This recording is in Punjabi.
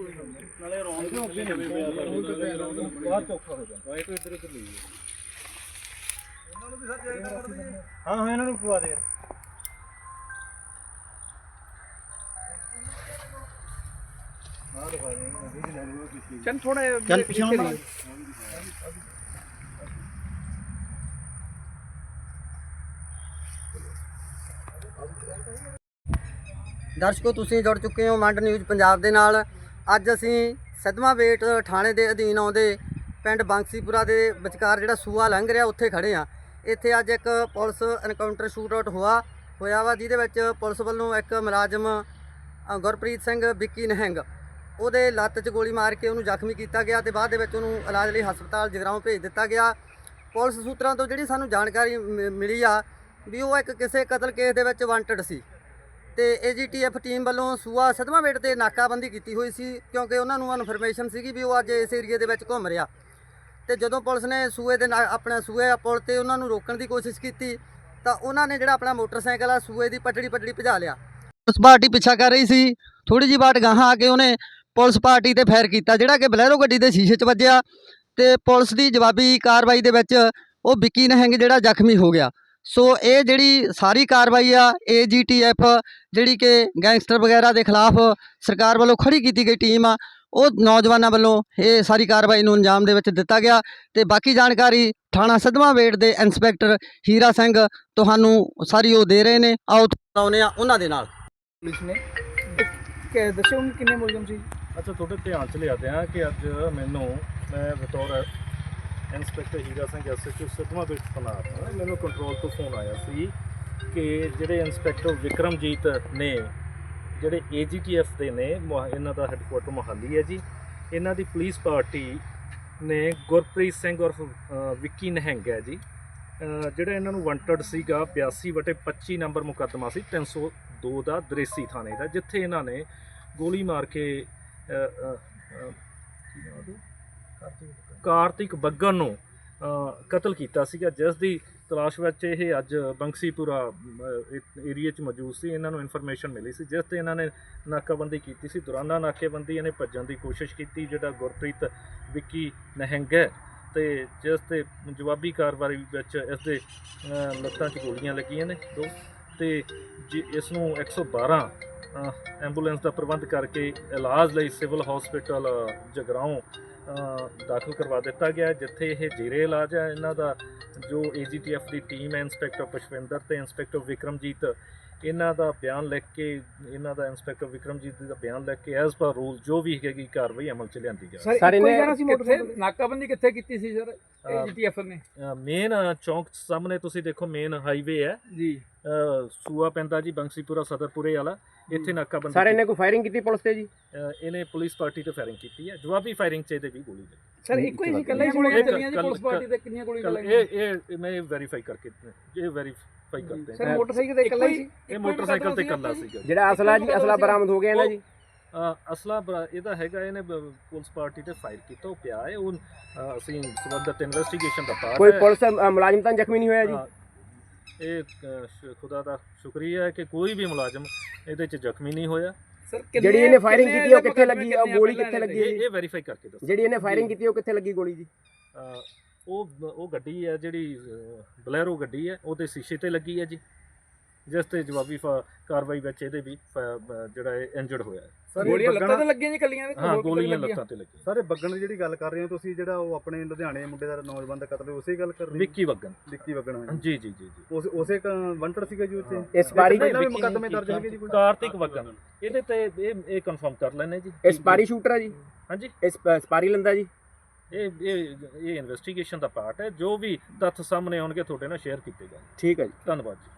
ਨਾਲੇ ਰੌਂਗ ਦੇ ਨਹੀਂ ਬਾਹਰ ਚੌਖਾ ਹੋ ਜਾਂਦਾ ਇਹ ਇੱਧਰ ਇੱਧਰ ਲਈ ਇਹਨਾਂ ਨੂੰ ਪਵਾ ਦੇ ਹਾਂ ਦਿਖਾ ਦੇ ਨਦੀ ਦੀ ਲੈਣੀ ਉਹ ਪਿੱਛੇ ਚੱਲ ਥੋੜਾ ਚੱਲ ਪਿੱਛੇ ਨੂੰ ਦਰਸ਼ਕੋ ਤੁਸੀਂ ਜੁੜ ਚੁੱਕੇ ਹੋ ਮੰਡ ਨਿਊਜ਼ ਪੰਜਾਬ ਦੇ ਨਾਲ ਅੱਜ ਅਸੀਂ ਸਦਮਾ ਵੇਟ ਥਾਣੇ ਦੇ ਅਧੀਨ ਆਉਂਦੇ ਪਿੰਡ ਬੰਸੀਪੁਰਾ ਦੇ ਵਿਚਕਾਰ ਜਿਹੜਾ ਸੂਆ ਲੰਘ ਰਿਹਾ, ਉੱਥੇ ਖੜੇ ਆ ਇੱਥੇ ਅੱਜ ਇੱਕ ਪੁਲਿਸ ਐਨਕਾਊਂਟਰ ਸ਼ੂਟ ਆਊਟ ਹੋਇਆ ਹੋਇਆ ਵਾ, ਜਿਹਦੇ ਵਿੱਚ ਪੁਲਿਸ ਵੱਲੋਂ ਇੱਕ ਮੁਲਾਜ਼ਮ ਗੁਰਪ੍ਰੀਤ ਸਿੰਘ ਵਿੱਕੀ ਨਹਿੰਗ, ਉਹਦੇ ਲੱਤ 'ਚ ਗੋਲੀ ਮਾਰ ਕੇ ਉਹਨੂੰ ਜ਼ਖਮੀ ਕੀਤਾ ਗਿਆ ਤੇ ਬਾਅਦ ਦੇ ਵਿੱਚ ਉਹਨੂੰ ਇਲਾਜ ਲਈ ਹਸਪਤਾਲ ਜਗਰਾਉਂ ਭੇਜ ਦਿੱਤਾ ਗਿਆ। ਪੁਲਿਸ ਸੂਤਰਾਂ ਤੋਂ ਜਿਹੜੀ ਸਾਨੂੰ ਜਾਣਕਾਰੀ ਮਿ- ਮਿਲੀ ਆ ਵੀ ਉਹ ਇੱਕ ਕਿਸੇ ਕਤਲ ਕੇਸ ਦੇ ਵਿੱਚ ਵਾਂਟਡ ਸੀ। ਤੇ ਏਜੀਟੀਐਫ ਟੀਮ ਵੱਲੋਂ ਸੂਆ ਸਦਮਾ ਵੇਟ ਤੇ ਨਾਕਾਬੰਦੀ ਕੀਤੀ ਹੋਈ ਸੀ, ਕਿਉਂਕਿ ਉਹਨਾਂ ਨੂੰ ਇਨਫੋਰਮੇਸ਼ਨ ਸੀਗੀ ਵੀ ਉਹ ਅੱਜ ਇਸ ਏਰੀਏ ਦੇ ਵਿੱਚ ਘੁੰਮ ਰਿਹਾ। ਤੇ ਜਦੋਂ ਪੁਲਿਸ ਨੇ ਸੂਏ ਦੇ ਨਾਲ ਆਪਣਾ ਸੂਏ ਪੁਲ ਤੇ ਉਹਨਾਂ ਨੂੰ ਰੋਕਣ ਦੀ ਕੋਸ਼ਿਸ਼ ਕੀਤੀ, ਤਾਂ ਉਹਨਾਂ ਨੇ ਜਿਹੜਾ ਆਪਣਾ ਮੋਟਰਸਾਈਕਲ ਆ ਸੂਏ ਦੀ ਪਟੜੀ ਪਟੜੀ ਭਜਾ ਲਿਆ। ਪੁਲਿਸ ਪਾਰਟੀ ਪਿੱਛਾ ਕਰ ਰਹੀ ਸੀ ਥੋੜੀ ਜਿਹੀ ਬਾਟ ਗਾਹਾਂ ਆ ਕੇ ਉਹਨੇ ਪੁਲਿਸ ਪਾਰਟੀ ਤੇ ਫਾਇਰ ਕੀਤਾ, ਜਿਹੜਾ ਕਿ ਬਲੈਰੋ ਗੱਡੀ ਦੇ ਸ਼ੀਸ਼ੇ 'ਚ ਵੱਜਿਆ ਤੇ ਪੁਲਿਸ ਦੀ ਜਵਾਬੀ ਕਾਰਵਾਈ ਦੇ ਵਿੱਚ ਉਹ ਵਿੱਕੀ ਨਹਿੰਗ ਜਿਹੜਾ ਜ਼ਖਮੀ ਹੋ ਗਿਆ। ਸੋ ਇਹ ਜਿਹੜੀ ਸਾਰੀ ਕਾਰਵਾਈ ਆ ਏਜੀਟੀਐਫ ਜਿਹੜੀ ਕਿ ਗੈਂਗਸਟਰ ਵਗੈਰਾ ਦੇ ਖਿਲਾਫ ਸਰਕਾਰ ਵੱਲੋਂ ਖੜੀ ਕੀਤੀ ਗਈ ਟੀਮ ਆ ਉਹ ਨੌਜਵਾਨਾਂ ਵੱਲੋਂ ਇਹ ਸਾਰੀ ਕਾਰਵਾਈ ਨੂੰ ਅੰਜਾਮ ਦੇ ਵਿੱਚ ਦਿੱਤਾ ਗਿਆ। ਤੇ ਬਾਕੀ ਜਾਣਕਾਰੀ ਥਾਣਾ ਸਦਮਾ ਵੇਟ ਦੇ ਇੰਸਪੈਕਟਰ ਹੀਰਾ ਸਿੰਘ ਤੁਹਾਨੂੰ ਸਾਰੀ ਉਹ ਦੇ ਰਹੇ ਨੇ। ਆਓ ਆਉਨੇ ਆ ਉਹਨਾਂ ਦੇ ਨਾਲ। ਪੁਲਿਸ ਨੇ। ਕਿ ਦੱਸੋ ਕਿੰਨੇ ਮੁਲਜ਼ਮ ਸੀ? ਅੱਛਾ ਤੁਹਾਡੇ ਧਿਆਨ ਚ ਲਿਆਦੇ ਆ ਕਿ ਅੱਜ ਮੈਨੂੰ ਮੈਂ ਬਤੌਰ ਇੰਸਪੈਕਟਰ ਹੀਰਾ ਸਿੰਘ ਐਸਐਚਓ ਸਤਵਾ ਵਿੱਚ ਤਨਾਤ ਹਾਂ ਮੈਨੂੰ ਕੰਟਰੋਲ ਤੋਂ ਫੋਨ ਆਇਆ ਸੀ ਕਿ ਜਿਹੜੇ ਇੰਸਪੈਕਟਰ ਵਿਕਰਮਜੀਤ ਨੇ, ਜਿਹੜੇ ਏਜੀਟੀਐਫ ਦੇ ਨੇ, ਮੁਹਾ- ਇਹਨਾਂ ਦਾ ਹੈੱਡਕੁਆਟਰ ਮੋਹਾਲੀ ਹੈ ਜੀ। ਇਹਨਾਂ ਦੀ ਪੁਲਿਸ ਪਾਰਟੀ ਨੇ ਗੁਰਪ੍ਰੀਤ ਸਿੰਘ ਔਰ ਵਿੱਕੀ ਨਹਿੰਗ ਹੈ ਜੀ। ਅਹ, ਜਿਹੜਾ ਇਹਨਾਂ ਨੂੰ ਵਾਂਟਡ ਸੀਗਾ 82 ਵਟੇ 25 ਨੰਬਰ ਮੁਕੱਦਮਾ ਸੀ 302 ਦਾ ਦਰੇਸੀ ਥਾਣੇ ਦਾ, ਜਿੱਥੇ ਇਹਨਾਂ ਨੇ ਗੋਲੀ ਮਾਰ ਕੇ ਕੀ ਨਾਮ ਉਹਦਾ? ਕਾਰਤਿਕ ਬੱਗਨ ਨੂੰ ਕਤਲ ਕੀਤਾ ਸੀਗਾ। ਜਿਸ ਦੀ ਤਲਾਸ਼ ਵਿੱਚ ਇਹ ਅੱਜ ਬੰਕਸੀਪੁਰਾ ਏਰੀਆ 'ਚ ਮੌਜੂਦ ਸੀ। ਇਹਨਾਂ ਨੂੰ ਇਨਫੋਰਮੇਸ਼ਨ ਮਿਲੀ ਸੀ ਜਿਸ ਤੇ ਇਹਨਾਂ ਨੇ ਨਾਕਾਬੰਦੀ ਕੀਤੀ ਸੀ। ਦੌਰਾਨਾ ਨਾਕੇਬੰਦੀ ਇਹਨੇ ਭੱਜਣ ਦੀ ਕੋਸ਼ਿਸ਼ ਕੀਤੀ ਜਿਹੜਾ ਗੁਰਪ੍ਰੀਤ ਵਿੱਕੀ ਨਹਿੰਗ ਹੈ ਤੇ ਜਿਸ ਤੇ ਜਵਾਬੀ ਕਾਰਵਾਈ ਵਿੱਚ ਇਸ ਦੇ ਅਹ, ਲੱਤਾਂ 'ਚ ਗੋਲੀਆਂ ਲੱਗੀਆਂ ਨੇ ਦੋ। ਤੇ ਜੀ ਇਸ ਨੂੰ 112 ਅਹ, ਐਂਬੂਲੈਂਸ ਦਾ ਪ੍ਰਬੰਧ ਕਰਕੇ ਇਲਾਜ ਲਈ ਸਿਵਲ ਹਸਪੀਟਲ ਜਗਰਾਉਂ ਦਾਖਲ ਕਰਵਾ ਦਿੱਤਾ ਗਿਆ ਜਿੱਥੇ ਇਹ ਜੀਰੇ ਇਲਾਜ ਹੈ। ਇਹਨਾਂ ਦਾ ਜੋ ਏਜੀਟੀਐਫ ਦੀ ਟੀਮ ਹੈ ਇੰਸਪੈਕਟਰ ਪੁਸ਼ਪਿੰਦਰ ਤੇ ਇੰਸਪੈਕਟਰ ਵਿਕਰਮਜੀਤ ਇਹਨਾਂ ਦਾ ਬਿਆਨ ਲਿਖ ਕੇ ਇਹਨਾਂ ਦਾ ਇੰਸਪੈਕਟਰ ਵਿਕਰਮਜੀਤ ਦਾ ਬਿਆਨ ਲਿਖ ਕੇ ਐਜ਼ ਪਰ ਰੂਲ ਜੋ ਵੀ ਹੈਗੀ ਕਾਰਵਾਈ ਅਮਲ ਚ ਲਿਆਂਦੀ ਜਾਵੇ। ਸਰ ਸੀ ਮੋਟਰਸਾਈਕਲ ਨਾਕਾਬੰਦੀ ਕਿੱਥੇ ਕੀਤੀ ਸੀ ਸਰ ਏਜੀਟੀਐਫ ਨੇ? ਮੇਨ ਚੌਂਕ ਸਾਹਮਣੇ ਤੁਸੀਂ ਦੇਖੋ ਮੇਨ ਹਾਈਵੇ ਹੈ। ਜੀ। ਸੂਆ ਪੈਂਦਾ ਜੀ ਬੰਸੀਪੁਰਾ ਸਦਰਪੁਰੇ ਵਾਲਾ। ਇੱਥੇ ਨਾਕਾਬੰਦੀ ਸਰ ਇਹਨੇ ਕੋਈ ਫਾਇਰਿੰਗ ਕੀਤੀ ਪੁਲਿਸ ਤੇ ਜੀ? ਇਹਨੇ ਪੁਲਿਸ ਪਾਰਟੀ ਤੇ ਫਾਇਰਿੰਗ ਕੀਤੀ ਹੈ। ਜਵਾਬੀ ਫਾਇਰਿੰਗ ਚ ਇਹਦੇ ਵੀ ਗੋਲੀ ਲੱਗੀ। ਸਰ ਇੱਕੋ ਹੀ ਸੀ ਇਕੱਲਾ ਹੀ ਗੋਲੀਆਂ ਚੱਲੀਆਂ ਜੀ ਪੁਲਿਸ ਪਾਰਟੀ ਤੇ ਕਿੰਨੀਆਂ ਗੋਲੀਆਂ ਚੱਲੀਆਂ ਇਹ ਇਹ ਮੈਂ ਵੈਰੀਫਾਈ ਕਰਕੇ ਇਹ ਵੈਰੀਫਾਈ ਕਰਦੇ ਸਰ ਮੋਟਰਸਾਈਕਲ ਤੇ ਇਕੱਲਾ ਹੀ ਸੀ? ਇਹ ਮੋਟਰਸਾਈਕਲ ਤੇ ਇਕੱਲਾ ਸੀਗਾ ਜਿਹੜਾ ਅਸਲਾ ਜੀ ਅਸਲਾ ਬਰਾਮਦ ਹੋ ਗਿਆ ਇਹਨਾਂ ਜੀ? ਅਸਲਾ ਇਹਦਾ ਹੈਗਾ ਇਹਨੇ ਪੁਲਿਸ ਪਾਰਟੀ ਤੇ ਫਾਇਰ ਕੀਤਾ ਉਹ ਪਿਆ ਹੈ ਉਹ ਅਸੀਂ ਸਬੰਧਤ ਇਨਵੈਸਟੀਗੇਸ਼ਨ ਦਾ ਪਾਰਟ ਕੋਈ ਪੁਲਿਸ ਮੁਲਾਜ਼ਮ ਤਾਂ ਜ਼ਖਮੀ ਨਹੀਂ ਹੋਇਆ ਜੀ? ਇਹ ਖੁਦਾ ਦਾ ਸ਼ੁਕਰੀਆ ਹੈ ਕਿ ਕੋਈ ਵੀ ਮੁਲਾਜ਼ਮ ਇਹਦੇ ਚ ਜ਼ਖਮੀ ਨਹੀਂ ਹੋਇਆ। ਜਿਹੜੀ ਇਹਨੇ firing ਕੀਤੀ ਉਹ ਕਿੱਥੇ ਲੱਗੀ? ਉਹ ਗੋਲੀ ਕਿੱਥੇ ਲੱਗੀ? ਇਹ? ਵੈਰੀਫਾਈ ਕਰਕੇ ਦੱਸੋ ਜਿਹੜੀ ਇਹਨੇ ਫਾਇਰਿੰਗ ਕੀਤੀ ਉਹ ਕਿੱਥੇ ਲੱਗੀ ਗੋਲੀ ਜੀ? ਉਹ ਉਹ ਗੱਡੀ ਹੈ ਜਿਹੜੀ ਬਲੈਰੋ ਗੱਡੀ ਹੈ ਉਹਦੇ ਸ਼ੀਸ਼ੇ ਤੇ ਲੱਗੀ ਹੈ ਜੀ। ਜਿਸ ਤੇ ਜਵਾਬੀ ਫਾ- ਕਾਰਵਾਈ ਵਿੱਚ ਇਹਦੇ ਵੀ ਫਾ- ਜਿਹੜਾ ਇੰਜਰਡ ਹੋਇਆ ਹੈ। ਗੋਲੀਆਂ ਲੱਤਾਂ ਤੇ ਲੱਗੀਆਂ ਜੀ ਕੱਲੀਆਂ ਹਾਂ ਗੋਲੀਆਂ ਲੱਤਾਂ ਤੇ ਲੱਗੀਆਂ। ਸਾਰੇ ਬੱਗਣ ਦੀ ਜਿਹੜੀ ਗੱਲ ਕਰ ਰਹੇ ਹੋ ਤੁਸੀਂ ਜਿਹੜਾ ਉਹ ਆਪਣੇ ਲੁਧਿਆਣੇ ਮੁੰਡੇ ਦਾ ਨੌਜਵਾਨ ਦਾ ਕਤਲ ਉਸੇ ਗੱਲ ਕਰ ਰਹੇ ਹੋ? ਵਿੱਕੀ ਵਗਨ ਵਿੱਕੀ ਬੱਗਣ ਹੋਇਆ। ਜੀ ਜੀ ਜੀ ਜੀ। ਉਸ ਉਸੇ ਵੰਟਰ ਸੀਗਾ ਜੀ ਉੱਥੇ? ਇਸ ਪਾਰੀ ਪਹਿਲਾਂ ਵੀ ਵਿੱਕੀ ਮੁਕੱਦਮੇ ਦਰਜ ਹੈਗੇ ਜੀ ਕੋਈ? ਕਾਰਤਿਕ ਵਗਨ ਇਹਦੇ ਤੇ ਇਹ ਇਹ ਕਨਫਰਮ ਕਰ ਲੈਣੇ ਜੀ। ਇਸ ਪਾਰੀ ਸ਼ੂਟਰ ਆ ਜੀ। ਹਾਂਜੀ। ਇਸ ਸਪਾਰੀ ਲੰਦਾ ਜੀ। ਇਹ ਇਹ ਇਹ ਇਨਵੈਸਟੀਗੇਸ਼ਨ ਦਾ ਪਾਰਟ ਹੈ। ਜੋ ਵੀ ਤੱਥ ਸਾਹਮਣੇ ਆਉਣਗੇ ਤੁਹਾਡੇ ਨਾਲ ਸ਼ੇਅਰ ਕੀਤੇ ਜਾਣਗੇ। ਠੀਕ ਹੈ ਜੀ। ਧੰਨਵਾਦ ਜੀ।